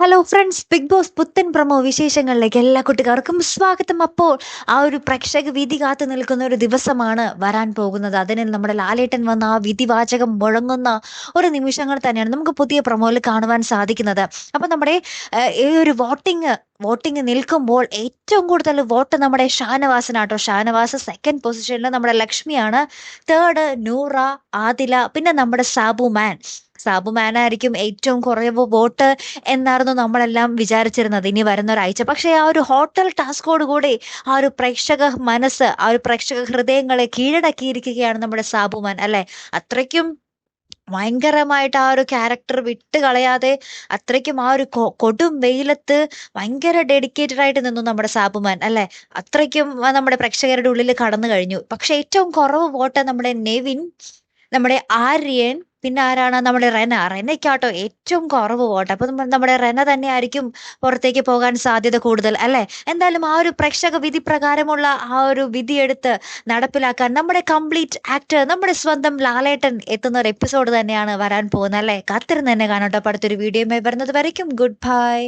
Hello friends Bigg Boss പുത്തൻ promo വിശേഷങ്ങളിലേക്ക് എല്ലാ കുട്ടികാർക്കും സ്വാഗതം. അപ്പോൾ ആ ഒരു പ്രേക്ഷക വിധി കാത്തു നിൽക്കുന്ന ഒരു ദിവസമാണ് വരാൻ പോകുന്നത്. അതിന് നമ്മുടെ ലാലേട്ടൻ വന്ന ആ വിധിവാചകം മുഴങ്ങുന്ന ഒരു നിമിഷങ്ങൾ തന്നെയാണ് നമുക്ക് പുതിയ പ്രമോയിൽ കാണുവാൻ സാധിക്കുന്നത്. അപ്പൊ നമ്മുടെ ഈ ഒരു വോട്ടിംഗ് വോട്ടിംഗ് നിൽക്കുമ്പോൾ ഏറ്റവും കൂടുതൽ വോട്ട് നമ്മുടെ ഷാനവാസിനാട്ടോ. ഷാനവാസ് സെക്കൻഡ് പൊസിഷനിൽ നമ്മുടെ ലക്ഷ്മിയാണ്. തേർഡ് നൂറ ആദില പിന്നെ നമ്മുടെ സാബു മാൻ. സാബു മാനായിരിക്കും ഏറ്റവും കുറവ് വോട്ട് എന്നായിരുന്നു നമ്മളെല്ലാം വിചാരിച്ചിരുന്നത് ഇനി വരുന്ന ഒരാഴ്ച പക്ഷേ ആ ഒരു ഹോട്ടൽ ടാസ്കോട് കൂടി ആ ഒരു പ്രേക്ഷക മനസ്സ് ആ ഒരു പ്രേക്ഷക ഹൃദയങ്ങളെ കീഴടക്കിയിരിക്കുകയാണ് നമ്മുടെ സാബു മാൻ അല്ലെ? അത്രയ്ക്കും ഭയങ്കരമായിട്ട് ആ ഒരു ക്യാരക്ടർ വിട്ട് കളയാതെ അത്രയ്ക്കും ആ ഒരു കൊടും വെയിലത്ത് ഭയങ്കര ഡെഡിക്കേറ്റഡ് ആയിട്ട് നിന്നു നമ്മുടെ സാബുമാൻ അല്ലെ? അത്രയ്ക്കും നമ്മുടെ പ്രേക്ഷകരുടെ ഉള്ളിൽ കടന്നു കഴിഞ്ഞു. പക്ഷെ ഏറ്റവും കുറവ് വോട്ട് നമ്മുടെ നെവിൻ നമ്മുടെ ആര്യൻ പിന്നെ ആരാണ് നമ്മുടെ റെന? റെനയ്ക്കാട്ടോ ഏറ്റവും കുറവ് വോട്ട്. അപ്പൊ നമ്മുടെ റെന തന്നെ ആയിരിക്കും പുറത്തേക്ക് പോകാൻ സാധ്യത കൂടുതൽ അല്ലെ? എന്തായാലും ആ ഒരു പ്രേക്ഷക വിധി പ്രകാരമുള്ള ആ ഒരു വിധി വിധിയെടുത്ത് നടപ്പിലാക്കാൻ നമ്മുടെ കംപ്ലീറ്റ് ആക്ടർ നമ്മുടെ സ്വന്തം ലാലേട്ടൻ എത്തുന്ന ഒരു എപ്പിസോഡ് തന്നെയാണ് വരാൻ പോകുന്നത് അല്ലെ? കാത്തിരുന്ന് തന്നെ കാണട്ടോ അടുത്തൊരു വീഡിയോയുമായി വരുന്നത് വരയ്ക്കും. Good bye